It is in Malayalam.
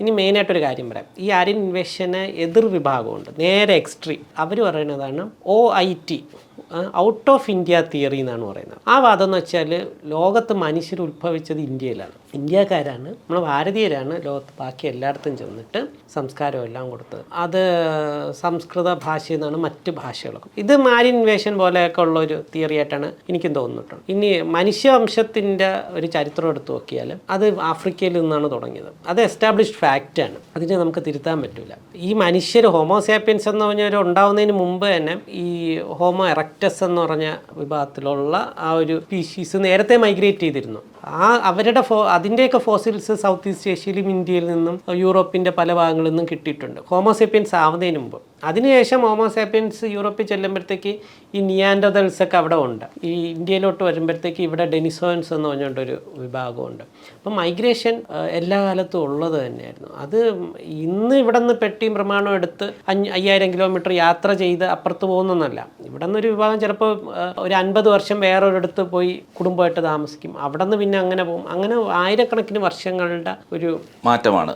ഇനി മെയിനായിട്ടൊരു കാര്യം പറയാം. ഈ ആര്യൻ ഇൻവേഷന് എതിർ വിഭാഗമുണ്ട്. നേരെ എക്സ്ട്രീം അവർ പറയുന്നതാണ് O I T out of India theory എന്നാണ് പറയുന്നത്. ആ വാദം എന്ന് വെച്ചാൽ ലോകത്ത് മനുഷ്യർ ഉത്ഭവിച്ചത് ഇന്ത്യയിലാണ്. ഇന്ത്യക്കാരാണ് നമ്മൾ ഭാരതീയരാണ് ലോകത്ത് ബാക്കി എല്ലായിടത്തും ചെന്നിട്ട് സംസ്കാരം എല്ലാം കൊടുത്തത് അത് സംസ്കൃത ഭാഷയിൽ നിന്നാണ് മറ്റ് ഭാഷകളൊക്കെ ഇത് മാരി ഇൻവേഷൻ പോലെയൊക്കെ ഉള്ള ഒരു തിയറി ആയിട്ടാണ് എനിക്കും തോന്നിയിട്ടുള്ളത് ഇനി മനുഷ്യവംശത്തിന്റെ ഒരു ചരിത്രം എടുത്തു നോക്കിയാൽ അത് ആഫ്രിക്കയിൽ നിന്നാണ് തുടങ്ങിയത്. അത് എസ്റ്റാബ്ലിഷ്ഡ് ഫാക്റ്റാണ് അതിനെ നമുക്ക് തിരുത്താൻ പറ്റില്ല ഈ മനുഷ്യർ ഹോമോസാപ്പിയൻസ് എന്ന് പറഞ്ഞ ഒരു ഉണ്ടാവുന്നതിന് മുമ്പ് തന്നെ ഈ ഹോമോ എറക്റ്റസ് എന്ന് പറഞ്ഞ വിഭാഗത്തിലുള്ള ആ ഒരു സ്പീഷീസ് നേരത്തെ മൈഗ്രേറ്റ് ചെയ്തിരുന്നു. ആ അവരുടെ ഫോ അതിന്റെയൊക്കെ ഫോസിൽസ് സൗത്ത് ഈസ്റ്റ് ഏഷ്യയിലും ഇന്ത്യയിൽ നിന്നും യൂറോപ്പിന്റെ പല ഭാഗങ്ങളിൽ നിന്നും കിട്ടിയിട്ടുണ്ട്. ഹോമോസാപ്പിയൻസ് ആവുന്നതിന് മുമ്പ്. അതിനുശേഷം ഹോമോസാപ്പിയൻസ് യൂറോപ്പിൽ ചെല്ലുമ്പോഴത്തേക്ക് ഈ നിയാൻഡതൽസൊക്കെ അവിടെ ഉണ്ട്. ഈ ഇന്ത്യയിലോട്ട് വരുമ്പോഴത്തേക്ക് ഇവിടെ ഡെനിസോൻസ് എന്ന് പറഞ്ഞുകൊണ്ടൊരു വിഭാഗമുണ്ട്. അപ്പം മൈഗ്രേഷൻ എല്ലാ കാലത്തും ഉള്ളത് തന്നെയായിരുന്നു. അത് ഇന്ന് ഇവിടെ നിന്ന് പെട്ടിയും പ്രമാണവും എടുത്ത് അഞ്ഞ് അയ്യായിരം കിലോമീറ്റർ യാത്ര ചെയ്ത് അപ്പുറത്ത് പോകുന്നൊന്നല്ല. ഇവിടെ നിന്നൊരു വിഭാഗം ചിലപ്പോൾ ഒരു അൻപത് വർഷം വേറൊരിടത്ത് പോയി കുടുംബമായിട്ട് താമസിക്കും. അവിടെ നിന്ന് പിന്നെ അങ്ങനെ പോകും. അങ്ങനെ ആയിരക്കണക്കിന് വർഷങ്ങളുടെ ഒരു മാറ്റമാണ്.